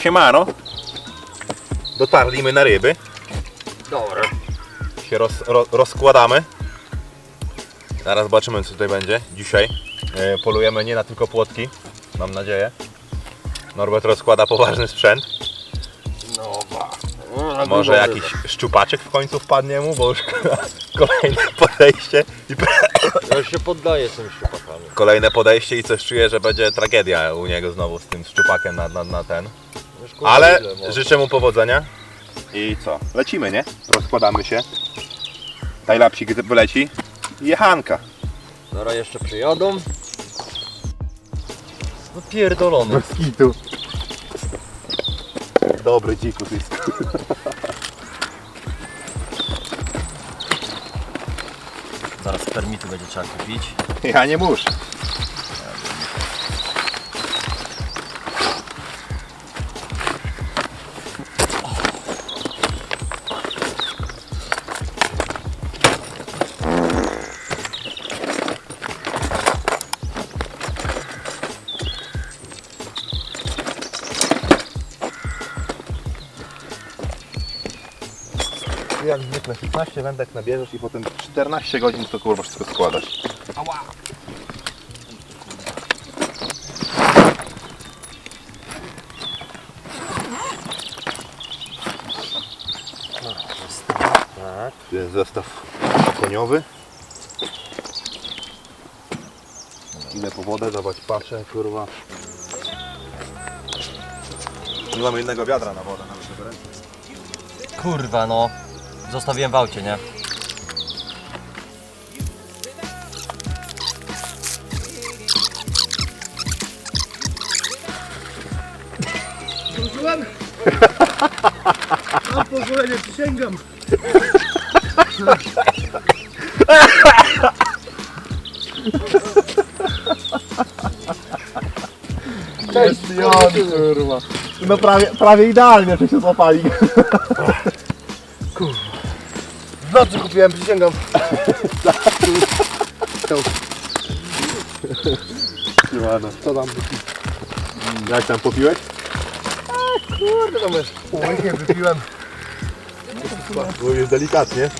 Siemano. Dotarliśmy na ryby. Dobra. Się roz, ro, rozkładamy. Zaraz zobaczymy co tutaj będzie. Dzisiaj e, polujemy nie na tylko płotki. Mam nadzieję. Norbert rozkłada poważny sprzęt. No ba. Może jakiś szczupaczek w końcu wpadnie mu, bo już kolejne podejście i Ja się poddaję z tymi szczupakami. kolejne podejście i coś czuję, że będzie tragedia u niego znowu z tym szczupakiem na, na, na ten. Już, kurwa, Ale może. życzę mu powodzenia. I co? Lecimy, nie? Rozkładamy się. Tajlapsik wyleci. I Jechanka. Zaraz jeszcze przyjadą. No pierdolony. Dobry dzikus jest. Zaraz permity będzie trzeba kupić. Ja nie muszę. Zwykle 15 wędek nabierzesz i potem 14 godzin to kurwa wszystko składasz. Tak. Tu jest zestaw koniowy. Ile po wodę dawać patrzę, kurwa. Nie mamy innego wiadra na wodę nawet żeby ręce. Kurwa no. Zostawiłem w aucie, nie? Zdążyłem? Mam pozwolenie, przysięgam. Cześć, Jon, kurwa. No prawie, prawie idealnie, że się złapali. Nocy kupiłem, przysięgam. Siemano. Co tam? Jak tam popiłeś? Kurde tam jest. Łykiem wypiłem. Już delikatnie.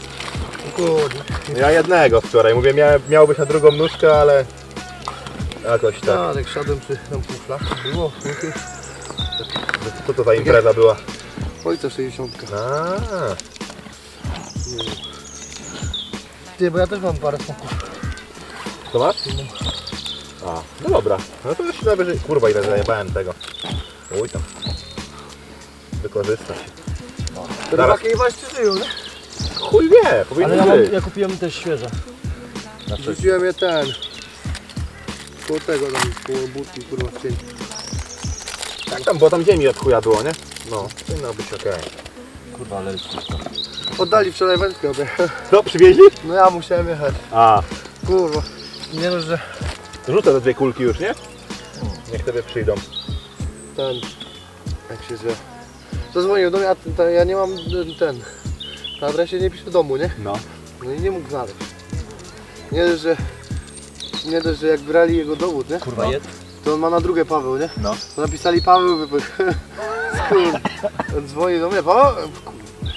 Kurde. Ja jednego wczoraj. Mówię, miał, miał być na drugą nóżkę, ale jakoś tak. Tak, jak szedłem przy tam pół flaszki było. Co to za impreza była? Ojca 60. A, Ty, bo ja też mam parę smoków. to masz? A, no dobra. No to już najwyżej. Kurwa, ile zajebałem tego. Uj tam. Wykorzystać. Zaraz. Rybaki właśnie żyją, nie? Chuj wie, Ale ja, mam, być. ja kupiłem też świeże. Na wcześniej. Rzuciłem je ten. Koło tego tam, koło budki, kurwa w cień. Tak tam, bo tam ziemi od chuja było, nie? No, powinno być okej. Kurwa, ale jest wszystko. Oddali wczoraj wędkę obie. Co, przywieźli? No ja musiałem jechać. A, Kurwa. Nie no, że rzucę te dwie kulki już, nie? Niech tobie przyjdą. ten, jak się zwie. Zadzwonił do mnie, a ten, ten, ja nie mam ten, ten. Na adresie nie pisze domu, nie? No. No i nie mógł znaleźć. Nie dość, że, nie dość, że jak brali jego dowód, nie? Kurwa, jest. To on ma na drugie Paweł, nie? No. To napisali Paweł wypych. Dzwoni do mnie, Paweł?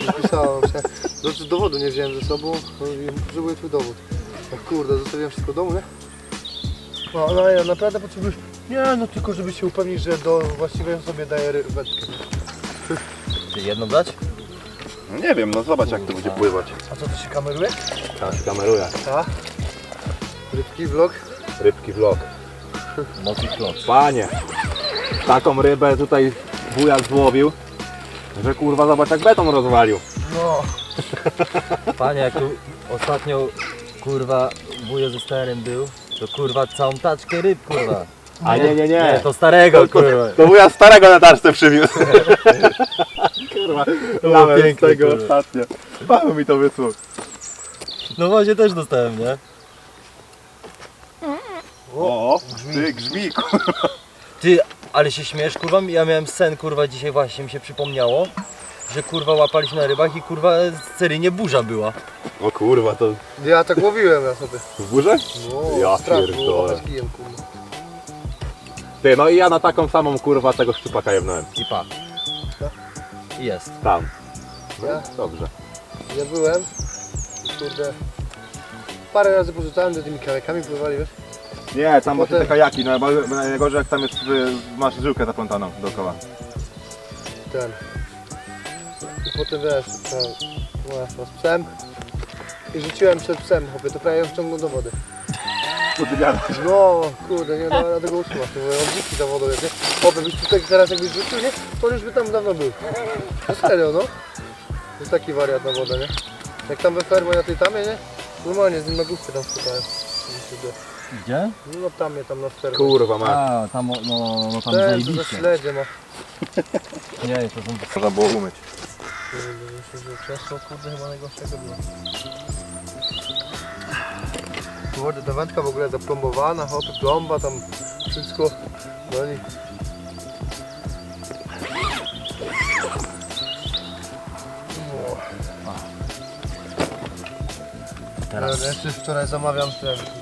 Napisałem, że znaczy dowodu nie wziąłem ze sobą i potrzebuję twój dowód. No kurde, zostawiłem wszystko w domu, nie? No, no ja naprawdę potrzebujesz... Nie, no tylko żeby się upewnić, że do właściwej osobie daję ry- wędkę. Ty jedną dać? No nie wiem, no zobacz jak to będzie pływać. A co, to się kameruje? Tam się kameruje. Tak. Rybki, vlog. Rybki vlog. Moki kloc. Panie, taką rybę tutaj wuja złowił, że kurwa zobacz jak beton rozwalił. No. Panie, jak tu ostatnio kurwa wujo ze starym był, to kurwa całą taczkę ryb kurwa. A nie, nie, Nie, to starego kurwa. To wuja starego na tarce przywiózł. kurwa, lałem z piękne, tego kurwa. ostatnio. Paweł mi to wysłał. No właśnie też dostałem, nie? O, ty grzmi, kurwa. Ty, ale się śmiesz kurwa, ja miałem sen kurwa dzisiaj właśnie mi się przypomniało, że kurwa łapaliśmy na rybach i kurwa seryjnie burza była. O kurwa, to Ja tak łowiłem ja sobie. w górze? No, Ja strach było pierdolę. łapać kijem, kurwa. Ty, no i ja na taką samą kurwa tego szczupaka jebnąłem. I pa. Jest. Tam. Ja, Dobrze. ja byłem, i kurde, parę razy porzucałem, do tymi kawałkami pływali, wiesz? Nie, tam Potem- te kajaki, no bo bo najgorzej jak tam jest, y, masz żyłkę zaplątaną dookoła. ten. I potem wiesz, to, no, no, z psem. I rzuciłem przed psem, chłopie, to prawie ją wciągnął do wody. Co ty gadasz? No, kurde, nie da tego utrzymać, to mówię, on dziki za wodą jest, nie? Chłopie, byś tutaj teraz jakbyś rzucił, nie? To on już by tam dawno był. No serio, no. To jest taki wariat na wodę, nie? Jak tam we fermie na tej tamie, nie? Normalnie z nim na główkę tam skutałem. Gdzie? No tam mnie tam na fermie. Kurwa ma. A, tam, no, no, no tam Ten, za zajebiście. śledzie ma. Nie, to są... Można było umyć. Kurde, myślę, że Często, kurde, chyba najgorszego było. Kurde, ta wędka w ogóle zaplombowana, hopy, plomba, tam wszystko. No i... Teraz. Jeszcze wczoraj zamawiam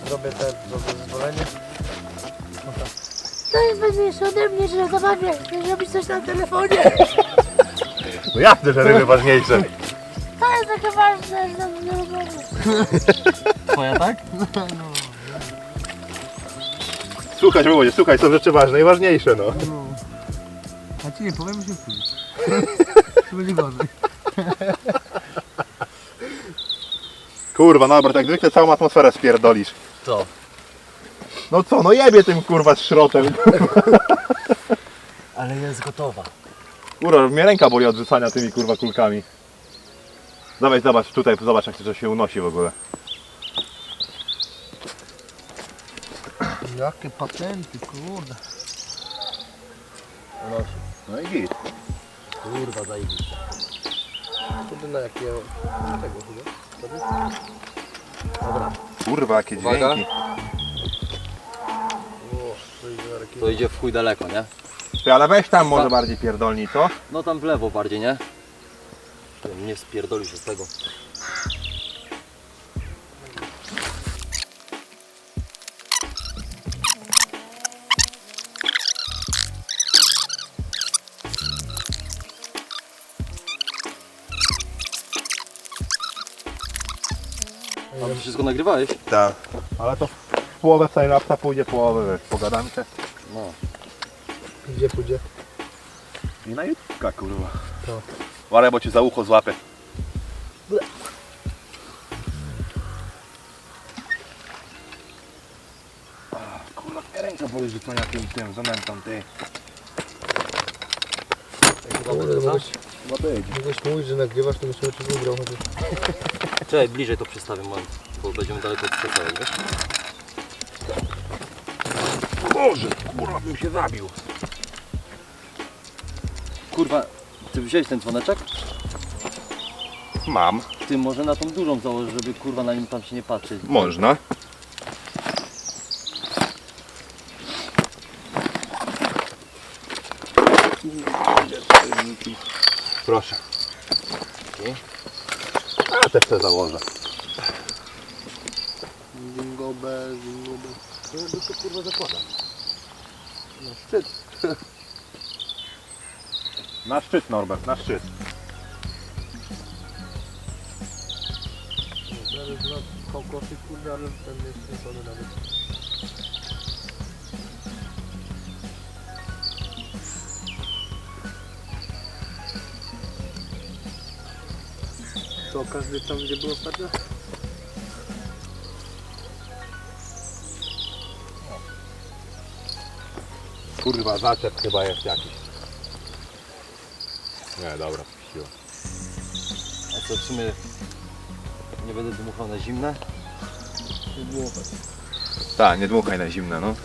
zrobię te, zrobię zezwolenie. To jest ważniejsze ode mnie, że zamawiam, że robisz coś na telefonie. No jasne, że ryby ważniejsze. To jest takie ważne, że rozmawiam. Twoja tak? Słuchaj, mówię, słuchaj, są rzeczy ważne i ważniejsze, no. A ci nie powiem, że pójść. To będzie gorzej. Kurwa, no dobra, tak zwykle całą atmosferę spierdolisz. Co? No co, no jebie tym kurwa z szrotem. Ale jest gotowa. Kurwa, mnie ręka boli od rzucania tymi kurwa kulkami. Dawaj, zobacz, tutaj, zobacz jak to się unosi w ogóle. Jakie patenty, kurde. Unosi. No i git. Kurwa, zajebiście. Kurde, na jakie... Tego chyba. Dobra, Kurwa, jakie Uwaga. dźwięki. To idzie w chuj daleko, nie? Ty, ale weź tam może bardziej pierdolni, co? No tam w lewo bardziej, nie? Nie spierdolił się z tego. A ty wszystko nagrywałeś? Tak. Ale to w połowę w lapsa pójdzie, połowę wiesz, pogadankę. No. Gdzie pójdzie? I na YouTube'ka, kurwa. To. Warę, bo cię za ucho złapę. Kurwa, mnie ręka boli rzucania tym, tym, zanętą, ty. Kurde, No być. mogłeś mówić, że nagrywasz, to cię wybrał chociaż. Czekaj, bliżej to przestawię moment, bo będziemy daleko od przestawek, wiesz? Boże, kurwa, bym się zabił. Kurwa, ty wziąłeś ten dzwoneczek? Mam. Ty może na tą dużą założ, żeby kurwa na nim tam się nie patrzeć. Można. Te założę. Jingle bell, jingle bell. No, to się kurwa zakłada. No, szczyt. Na szczyt Norbert, na szczyt. Nawet na kokosy, kurde, ale ten jest nawet. To każdy tam, gdzie był ostatnio? Kurwa, zaczep chyba jest jakiś. Nie, dobra, puściło. A co w sumie nie będę dmuchał na zimne? Tak, nie dmuchaj na zimne, no.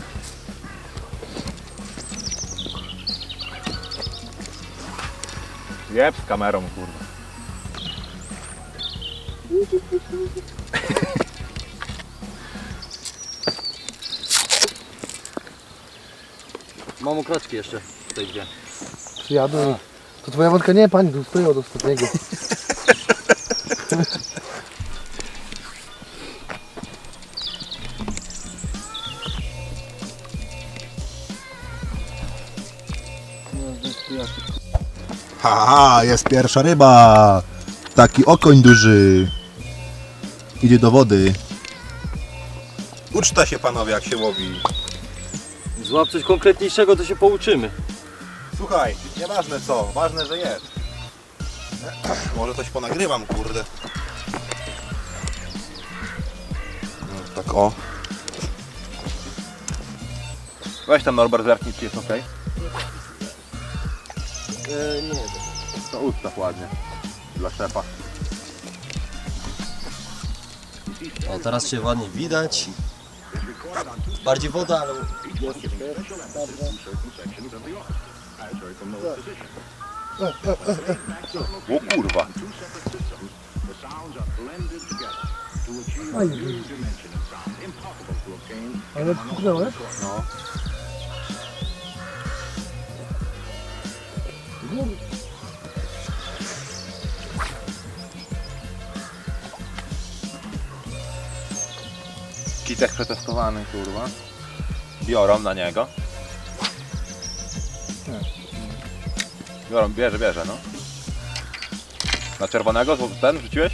Jeb z kamerą, kurwa. Mam okraczki jeszcze, tutaj dwie. Przyjadę. To twoja wątka nie, pani, tu stoi od ostatniego. Haha, jest pierwsza ryba. Taki okoń duży. Idzie do wody. Uczta się panowie jak się łowi. Złap coś konkretniejszego, to się pouczymy. Słuchaj, nieważne co, ważne, że jest. Może coś ponagrywam, kurde. No, tak o. Weź tam Norbert zerknij, czy jest ok. E, nie, To ustaw ładnie. Dla szefa. O teraz się ładnie widać. Bardziej woda, ale O kurwa. Ale puknąłeś? Kitek przetestowany, kurwa. Biorą na niego. Biorą, bierze, bierze, no. Na czerwonego ten wrzuciłeś?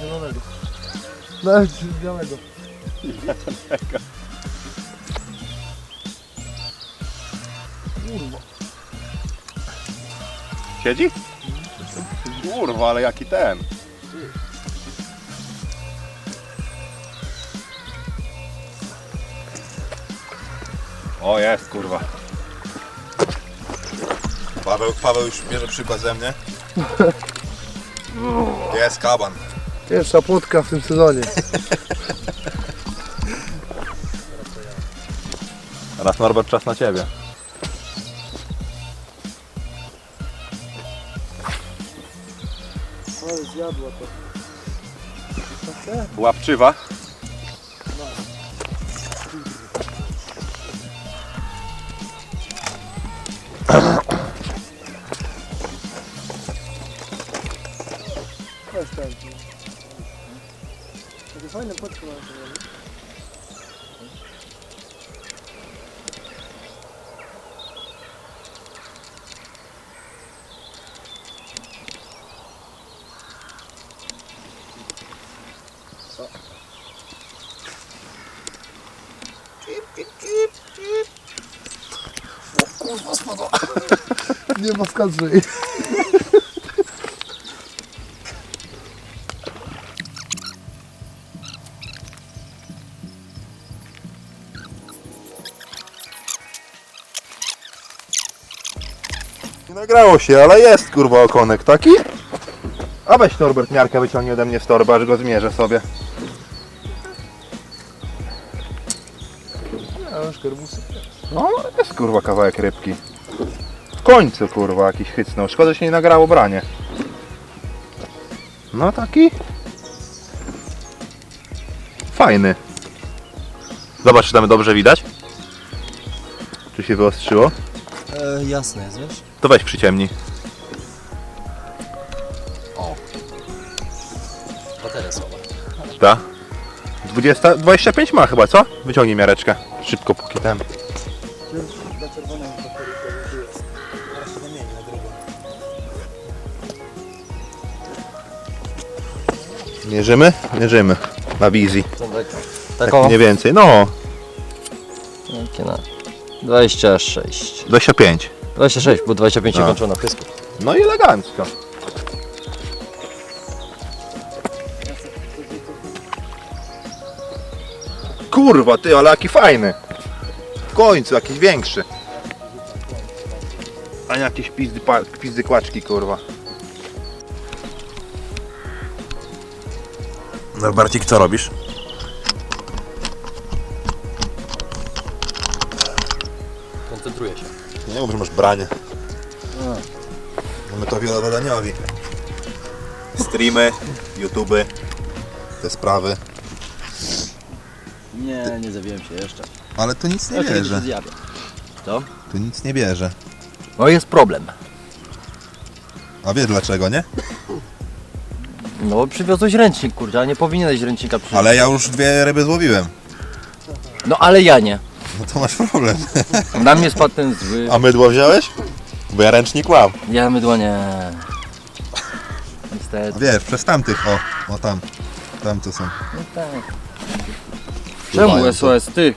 Zielonego. Nawet białego. Kurwa. Siedzi? Kurwa, ale jaki ten. O jest, kurwa. Paweł, Paweł już bierze przykład ze mnie. Jest kaban. Pierwsza płotka w tym sezonie. Teraz Norbert, czas na ciebie. Ale zjadła to. Łapczywa. Weź ten. Takie fajne płotki mają. Nie ma nagrało się, ale jest kurwa okonek taki. A weź Norbert miarkę wyciągnie ode mnie z torby, aż go zmierzę sobie. Ja już kerbusy. No, jest kurwa kawałek rybki. W końcu kurwa jakiś hycnął. Szkoda, że się nie nagrało branie. No taki. Fajny. Zobacz, czy tam dobrze widać. Czy się wyostrzyło? e, jasne jest, wiesz? To weź przyciemnij. Bateria słaba. Ta? 20, 25 ma chyba, co? Wyciągnij miareczkę. Szybko, póki ten. Dla czerwonego to jest. Teraz się zamieni na drugą. Mierzymy? Mierzymy. Na wizji. Tak, Tak tak o, mniej więcej. No, jakie na 26. 25. 26, bo 25 się A. kończyło na pysku. No i elegancko. Kurwa, ty, ale jaki fajny. W końcu, jakiś większy. A nie jakieś pizdy, pa- pizdy kłaczki, kurwa. Norbercik, co robisz? Branie. Mamy to wielozadaniowi. Streamy, YouTube, te sprawy. Nie, nie zawiłem się jeszcze. Ale tu nic nie się bierze. zjawię. Co? Tu nic nie bierze. No jest problem. A wiesz dlaczego, nie? No bo przywiozłeś ręcznik, kurde, a nie powinieneś ręcznika przywieźć. Ale ja już dwie ryby złowiłem. No ale ja nie. No to masz problem. Na mnie spadł ten zły. A mydło wziąłeś? Bo ja ręcznik mam. Ja mydła nie. Niestety. Wiesz, przez tamtych, o, o tam. Tam to są. No tak. Czemu Pływają SOS? Ty!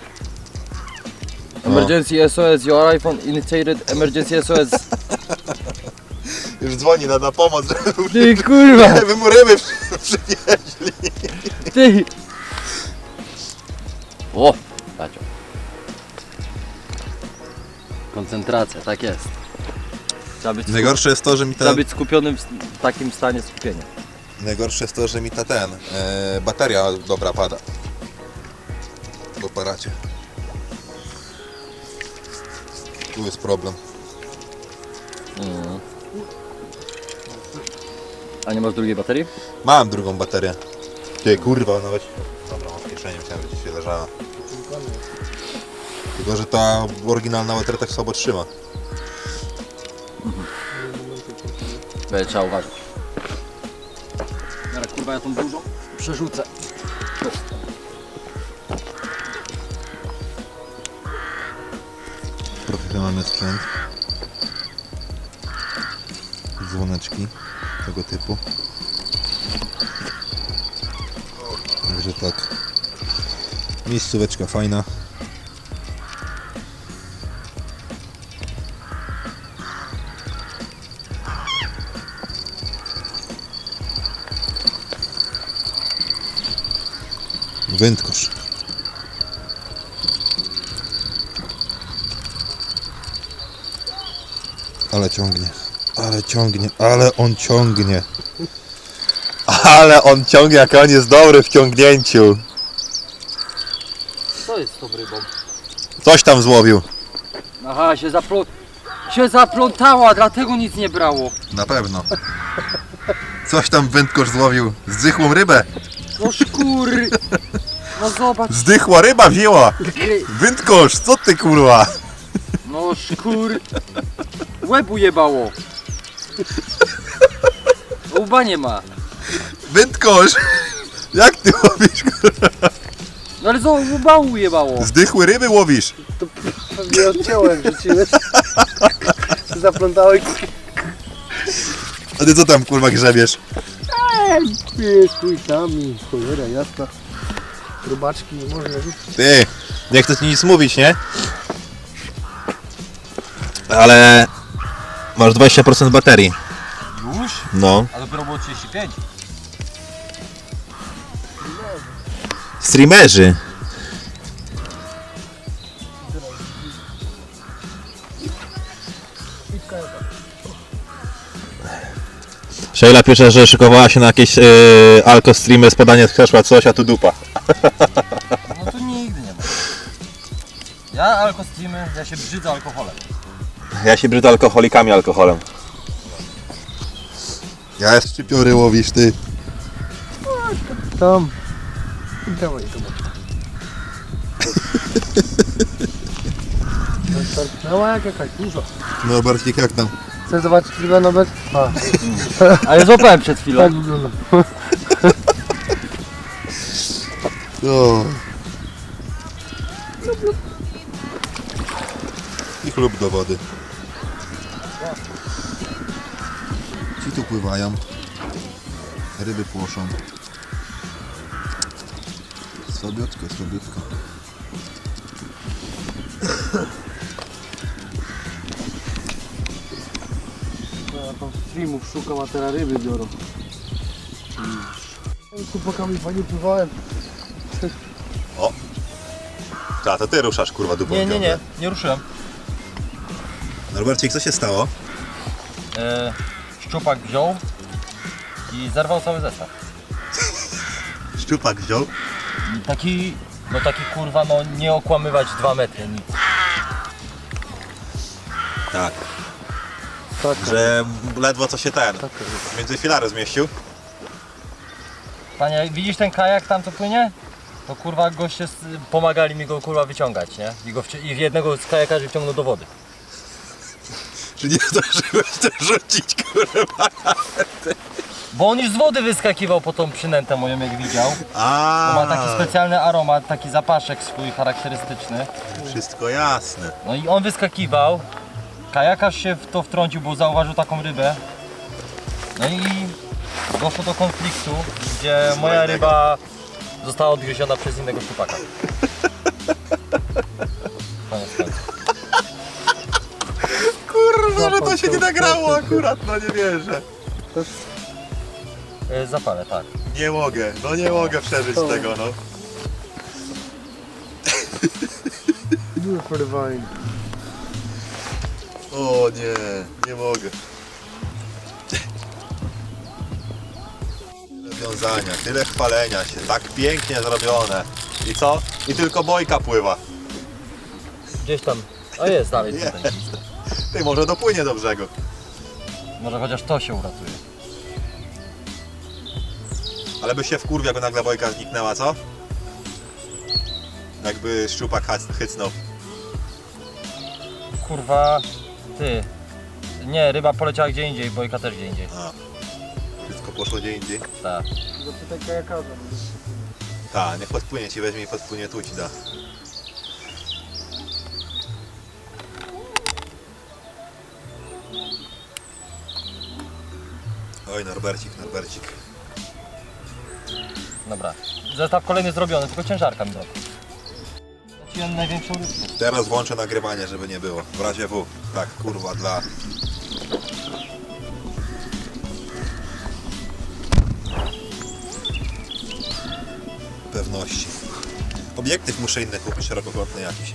Emergency SOS, your iPhone initiated emergency SOS. Już dzwoni na, na pomoc, Ty kurwa! żeby mu ryby przy- przywieźli. Ty! O! Tacio. Koncentracja, tak jest. Trzeba być, skup... Najgorsze jest to, że mi ta, Trzeba być skupionym w s- w takim stanie skupienia. najgorsze jest to, że mi ta ten, e, bateria dobra pada. W aparacie. Tu jest problem. A nie masz drugiej baterii? Mam drugą baterię. Ty kurwa, nawet. Dobra, mam w kieszeni, myślałem, że dzisiaj leżała. Tylko, że ta oryginalna bateria tak słabo trzyma. Będzie trzeba uważać. Dobra, kurwa, ja tą dużą przerzucę. Profesjonalny sprzęt. Dzwoneczki tego typu. Także tak. Miejscóweczka fajna. Wędkosz. Ale ciągnie. Ale ciągnie. Ale on ciągnie. Ale on ciągnie, jak on jest dobry w ciągnięciu. Co jest z tą rybą? Coś tam złowił. Aha, się zaplą... się zaplątała, dlatego nic nie brało. Na pewno. Coś tam wędkosz złowił. Zdychłą rybę. No szkur... No zobacz. Zdychła ryba wzięła. Wędkosz, co ty kurwa? No szkur... Łebu jebało. Łba nie ma. Wędkosz. Jak ty łowisz? kurwa? No ale co, łba ujebało. Zdechłe ryby łowisz. Pewnie odciąłem, rzuciłeś. Zaplątałeś. A ty co tam kurwa grzebiesz? Jest chuj tam i cholera jasna. Robaczki nie można rzucić. Ty, nie chcę ci nic mówić, nie? Ale masz 20% baterii. Już? No. A dopiero było 35. Streamerzy. Sheila pisze, że szykowała się na jakieś yy, alko streamy, spadanie z krzesła, coś, a tu dupa. No to nigdy nie ma. Ja alkostreamy, ja się brzydzę alkoholem. Ja się brydę alkoholikami alkoholem. Ja jest szczypiory łowisz, ty. Tam. Dawaj to. No jak jakaś duża. No Bartlik, jak tam? Chcesz zobaczyć ile nawet? A, Ale złapałem przed chwilą. tak wygląda. O. I chlub do wody. Ci tu pływają. Ryby płoszą. Słabiutko, słabiutko. Ja tam streamów szukam, a teraz ryby biorą. Z chłopakami fajnie pływałem. Ta, to ty ruszasz kurwa dupą Nie, nie, nie, ciągle. nie ruszyłem. Norbercik, co się stało? E, szczupak wziął i zerwał cały zestaw. Szczupak wziął. Taki, no taki kurwa, no nie okłamywać 2 metry, nic. Tak. Tak. Że ledwo co się ten. Między filary zmieścił. Panie, widzisz ten kajak tam co płynie? To kurwa goście pomagali mi go kurwa wyciągać, nie? I, go wci- I jednego z kajakarzy wciągnął do wody. Czy nie zdążyłeś to rzucić kurwa? Bo on już z wody wyskakiwał po tą przynętę moją jak widział. A, Bo ma taki specjalny aromat, taki zapaszek swój charakterystyczny. Wszystko jasne. No i on wyskakiwał. Kajakarz się w to wtrącił, bo zauważył taką rybę. No i doszło do konfliktu, gdzie moja ryba została odgryziona przez innego chłopaka. Koniec końców. Kurwa, że to się nie nagrało akurat, no nie wierzę. E, Zapalę, tak. Nie mogę, no nie mogę przeżyć tego, no. For the vine. O nie, nie mogę. Tyle wiązania, tyle chwalenia się, tak pięknie zrobione. I co? I tylko bojka pływa. Gdzieś tam. O jest dalej Jest. tutaj. Ty, może dopłynie do brzegu. Może chociaż to się uratuje. Ale by się wkurwił, jakby nagle bojka zniknęła, co? Jakby szczupak hac- hycnął. Kurwa, ty. Nie, ryba poleciała gdzie indziej, bojka też gdzie indziej. A, wszystko poszło gdzie indziej. Tak. Zapytaj kajakarza. Tak, niech podpłynie ci, weźmie i podpłynie tu ci da. Oj, Norbercik, Norbercik. Dobra. Zestaw kolejny zrobiony, tylko ciężarka mi. Zaciłem największą rybkę. Teraz włączę nagrywanie, żeby nie było. W razie W. Tak, kurwa, dla... Obiektyw muszę inny kupić, szerokokątny jakiś.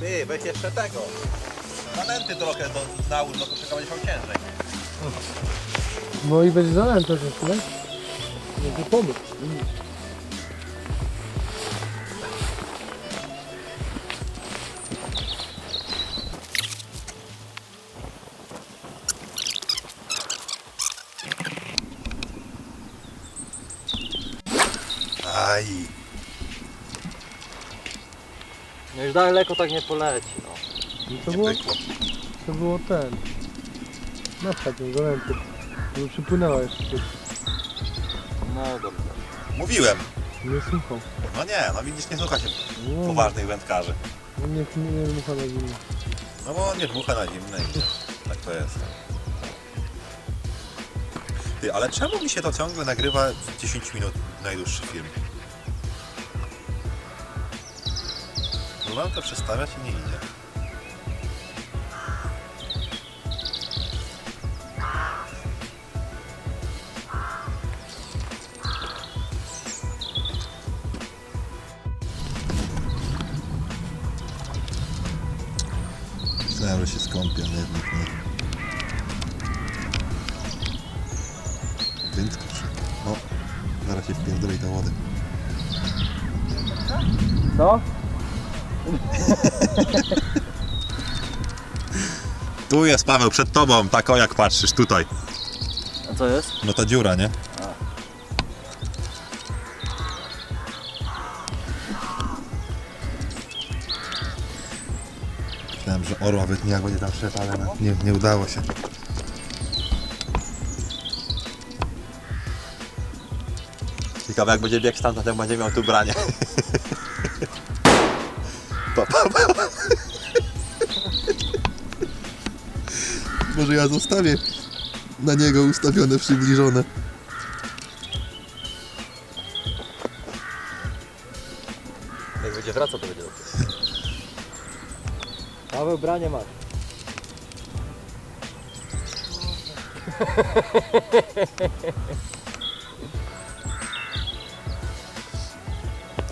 Ty, weź jeszcze tego. Manenty trochę do, nałóż, bo to będzie miał ciężej. No i będzie zanęta też, nie? Będzie pomysł. Już daleko tak nie poleci, no. No to Nie było, to było ten. Na tą zanętę. Żeby przypłynęła jeszcze coś. No dobra. Mówiłem. Nie słuchał. No nie, no widzisz, nie słucha się No, poważnych wędkarzy. nie, nie, nie mucha na zimno. No bo on nie dmucha na zimne i tak to jest. Ty, ale czemu mi się to ciągle nagrywa w 10 minut najdłuższy film? No mam to przestawiać i nie idzie. Myślałem, że się skąpię, ale jednak nie. Przy... O, zaraz się wpierdolę do wody. Co? Tu jest Paweł, przed tobą, tak o jak patrzysz, tutaj. A co jest? No ta dziura, nie? Myślałem, że orła wytnie, jak będzie tam szedł, ale nie, nie udało się. Ciekawe jak będzie bieg stamtąd, jak będzie miał tu branie. Pa, pa, pa. Może ja zostawię na niego ustawione, przybliżone. Jak będzie wracał, to będzie dobrze. Paweł, branie masz.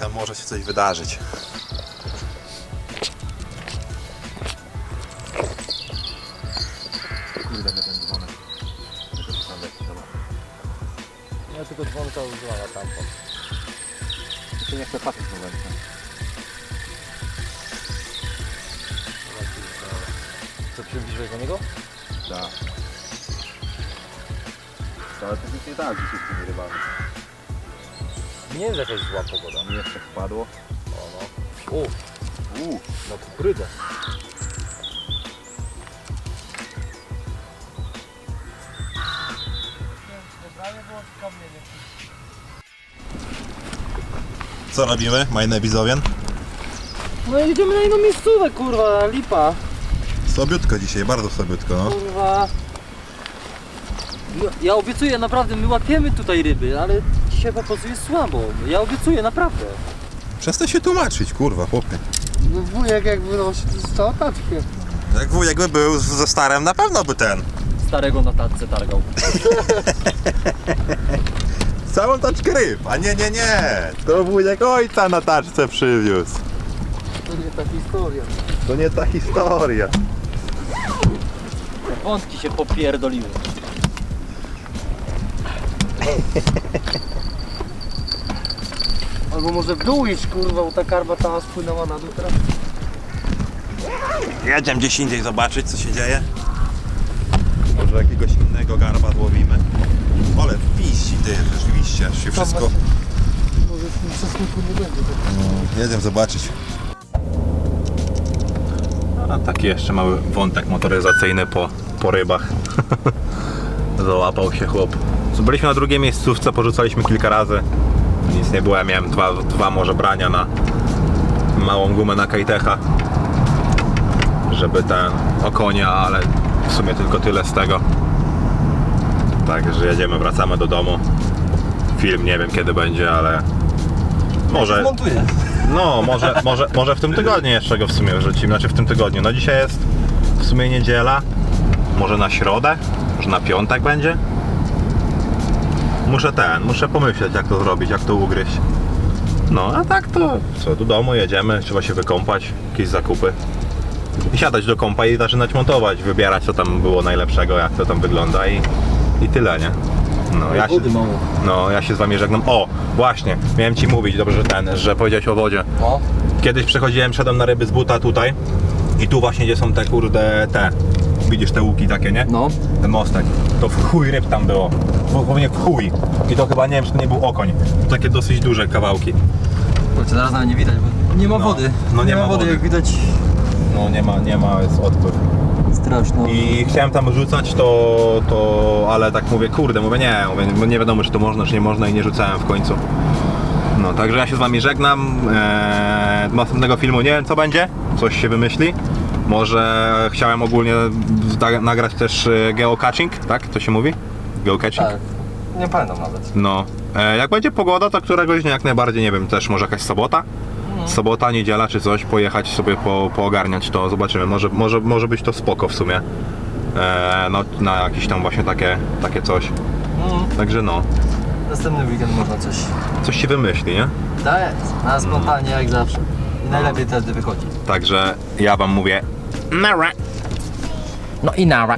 Tam może się coś wydarzyć. Tylko dzwonka używała tampon. Jeszcze nie chcę patrzeć na wędkę. Co, przybliżyłeś do niego? Tak. Ale to jest nie tak dzisiaj z tymi rybami. Nie jest jakaś zła pogoda. Mi jeszcze wpadło. O, no. O, Uuu. na kukurydzę. Co robimy, majne widzowie? No idziemy na inną miejscówę, kurwa, lipa, Sobiutko dzisiaj, bardzo sobiutko, no. kurwa. Ja, ja obiecuję, naprawdę, my łapiemy tutaj ryby, ale dzisiaj po prostu jest słabo. Ja obiecuję, naprawdę. Przestań się tłumaczyć, kurwa, chłopie. No wujek jak wynosi, to całą taczkę. Jak wujek by był ze starem, na pewno by ten. Starego na tatce targał. Całą taczkę ryb, a nie, nie, nie. To wujek ojca na taczce przywiózł. To nie ta historia. To nie ta historia. Wątki się popierdoliły. Albo może w dół iść, kurwa, bo ta karma ta spłynęła na dół teraz. Jedziemy gdzieś indziej zobaczyć, co się dzieje. Może jakiegoś innego garba złowimy. Ale piści ty, rzeczywiście, się wszystko... Może w tym nie będzie. No, jedziemy zobaczyć. A taki jeszcze mały wątek motoryzacyjny po, po rybach. Załapał się chłop. Byliśmy na drugiej miejscówce, porzucaliśmy kilka razy. Nic nie było, ja miałem dwa, dwa może brania na małą gumę na kajtecha. Żeby ten o konia, ale w sumie tylko tyle z tego. Także jedziemy, wracamy do domu. Film nie wiem kiedy będzie, ale może. Montuję. No, może, może, może w tym tygodniu jeszcze go w sumie wrzucimy, znaczy w tym tygodniu. No dzisiaj jest w sumie niedziela, może na środę, może na piątek będzie. Muszę ten, muszę pomyśleć jak to zrobić, jak to ugryźć. No, a tak to co, do domu jedziemy, trzeba się wykąpać, jakieś zakupy. I siadać do kąpa i zaczynać montować, wybierać co tam było najlepszego, jak to tam wygląda i, i tyle, nie? No, ja się, no, ja się z wami żegnam. O, właśnie, miałem ci mówić, dobrze, że ten, że powiedziałeś o wodzie. No. Kiedyś przechodziłem, szedłem na ryby z buta tutaj i tu właśnie gdzie są te kurde te, widzisz te łuki takie, nie? No. Ten mostek. To w chuj ryb tam było. Dosłownie w chuj. I to chyba nie wiem, czy to nie był okoń. To takie dosyć duże kawałki. Kurczę, teraz nawet nie widać, bo nie ma No. wody. No nie ma wody, wody. jak widać. No nie ma, nie ma, jest odpływ. Straszno. I chciałem tam rzucać to, to, ale tak mówię, kurde, mówię nie, mówię, nie wiadomo czy to można, czy nie można i nie rzucałem w końcu. No, także ja się z wami żegnam. Eee, do następnego filmu nie wiem co będzie, coś się wymyśli. Może chciałem ogólnie nagrać też e, geocaching, tak? To się mówi? Geocaching? Tak. Nie pamiętam nawet. No. E, jak będzie pogoda, to któregoś dnia jak najbardziej, nie wiem, też może jakaś sobota? Sobota, niedziela czy coś, pojechać sobie po, poogarniać to, zobaczymy. Może, może, może być to spoko w sumie. E, no, na jakieś tam właśnie takie, takie coś. Mm. Także no, Następny weekend można coś. coś się wymyśli, nie? Tak jest. Na spontanie jak zawsze. I najlepiej wtedy wychodzi. Także ja wam mówię. Nara. No i nara.